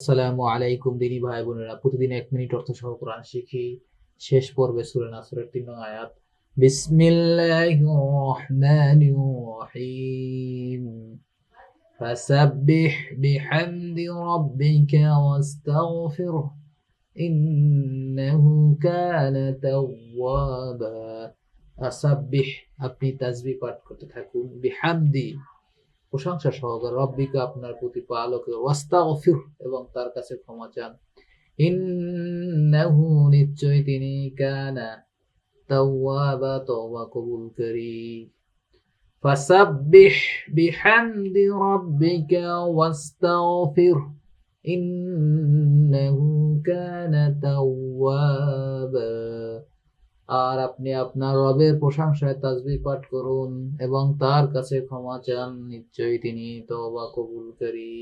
আসসালামু আলাইকুম দিনী ভাই বোনেরা। প্রতিদিন এক মিনিট অর্থ সহ কোরআন শিখি। শেষ পর্বে সূরা নাসরের তিন আয়াত। বিসমিল্লাহির ফাসাব্বিহ বিহামদি রাব্বিকা ওয়াস্তাগফিরহ। ইন্নাহু কানা তাওয়াবা। আসাব্বিহ আপনি তাসবিহ পাঠ করতে থাকুন। বিহামদি। প্রশংসা সহকারে, রব্বিকা আপনার প্রতিপালকের ওয়াস্তাগফির এবং তার কাছে ক্ষমা চান। ইন্নাহু নিশ্চয় তিনি কানা তাওয়াবা, তওবা কবুলকারী ফাসাব্বিহ বিহামদি রাব্বিকা ওয়াস্তাগফির। ইন্নাহু কানা তাওয়াবা। আর আপনি আপনার রবের প্রশংসায় তাজবি পাঠ করুন এবং তার কাছে ক্ষমা চান। নিশ্চয়ই তিনি তবা কবুলকারী